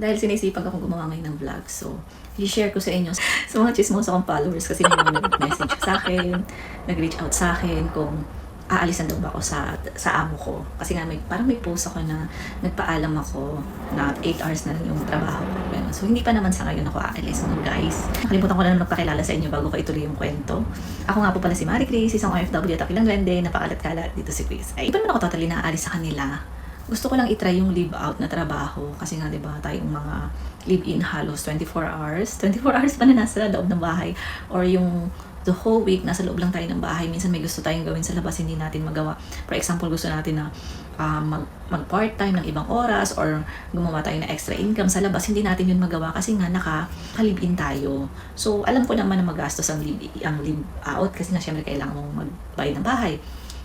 dahil sinisipag akong gumawa ngayon ng vlog. So, i-share ko sa inyo sa mga chismosa kong followers kasi may mga nag-message sa akin, nag-reach out sa akin kung aalisan daw ba ako sa sa amo ko. Kasi nga may parang may post ako na nagpaalam ako na 8 hours na yung trabaho ko. So hindi pa naman sa ngayon ako aalis mga guys. Nakalimutan ko na naman magpakilala sa inyo bago ko ituloy yung kwento. Ako nga po pala si Marie Grace, isang OFW at apilang grande, napakalat-kalat dito si Chris. Ay, iba naman ako totally na aalis sa kanila. Gusto ko lang itry yung live out na trabaho. Kasi nga 'di ba tayong mga live in halos 24 hours. 24 hours pa na nasa loob ng bahay. Or yung the whole week nasa loob lang tayo ng bahay. Minsan may gusto tayong gawin sa labas hindi natin magawa. For example gusto natin na ah, mag, mag part time ng ibang oras or gumawa tayo ng extra income sa labas hindi natin yun magawa kasi nga naka live in tayo. So alam ko naman na magastos ang live, ang live out kasi nga syempre kailangan mong magbayad ng bahay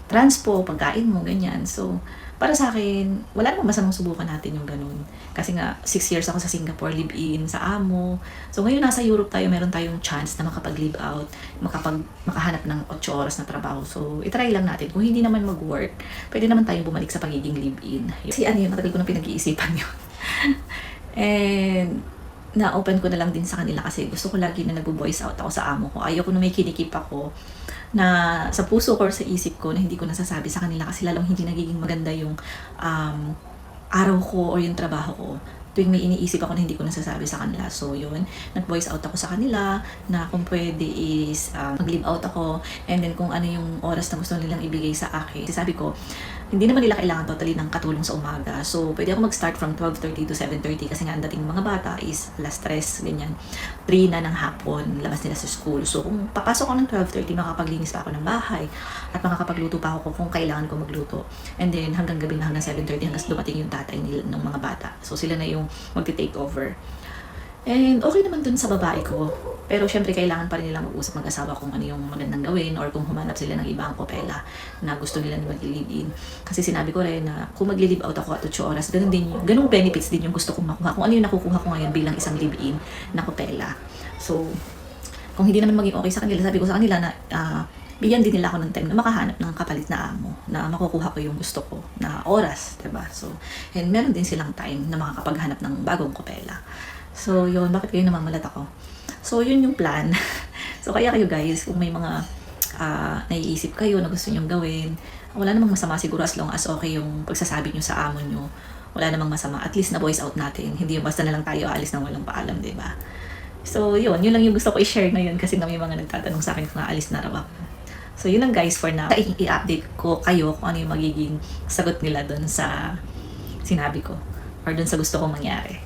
transpo, pagkain mo, ganyan. So, para sa akin, wala namang masamang subukan natin yung ganun. Kasi nga, six years ako sa Singapore, live-in, sa amo. So, ngayon nasa Europe tayo, meron tayong chance na makapag-live out, makapag, makahanap ng 8 oras na trabaho. So, itry lang natin. Kung hindi naman mag-work, pwede naman tayong bumalik sa pagiging live-in. Kasi ano yun, matagal ko na pinag-iisipan yun. And, na-open ko na lang din sa kanila kasi gusto ko lagi na nagbo-voice out ako sa amo ko. Ayoko na may kinikip ako na sa puso ko or sa isip ko na hindi ko nasasabi sa kanila kasi lalong hindi nagiging maganda yung um, araw ko or yung trabaho ko tuwing may iniisip ako na hindi ko nasasabi sa kanila. So, yun. Nag-voice out ako sa kanila na kung pwede is um, mag-leave out ako and then kung ano yung oras na gusto nilang ibigay sa akin. Sabi ko, hindi naman nila kailangan totally ng katulong sa umaga. So, pwede ako mag-start from 12.30 to 7.30 kasi nga ang dating ng mga bata is last stress, ganyan. 3 na ng hapon, labas nila sa school. So, kung papasok ako ng 12.30, makapaglinis pa ako ng bahay at makakapagluto pa ako kung kailangan ko magluto. And then, hanggang gabi na hanggang 7.30 hanggang dumating yung tatay nila ng mga bata. So, sila na yung magti-take over. And okay naman dun sa babae ko. Pero syempre kailangan pa rin nilang mag-usap mag-asawa kung ano yung magandang gawin or kung humanap sila ng ibang kopela na gusto nila na mag-live in. Kasi sinabi ko rin na kung mag-live out ako at 8 oras, ganun din yung, ganung benefits din yung gusto kong makuha. Kung ano yung nakukuha ko ngayon bilang isang live-in na kopela. So, kung hindi naman maging okay sa kanila, sabi ko sa kanila na ah, bigyan din nila ako ng time na makahanap ng kapalit na amo na makukuha ko yung gusto ko na oras, 'di ba? So, and meron din silang time na makakapaghanap ng bagong kopela. So, yun, bakit kayo namamalat ako? So, yun yung plan. so, kaya kayo guys, kung may mga ah, naiisip kayo na gusto nyong gawin, wala namang masama siguro as long as okay yung pagsasabi nyo sa amo nyo. Wala namang masama. At least na voice out natin. Hindi yung basta na lang tayo alis nang walang paalam, di ba? So, yun. Yun lang yung gusto ko i-share ngayon kasi nga may mga nagtatanong sa akin kung aalis na raw ako. So, yun lang guys for now. I-update ko kayo kung ano yung magiging sagot nila doon sa sinabi ko or doon sa gusto kong mangyari.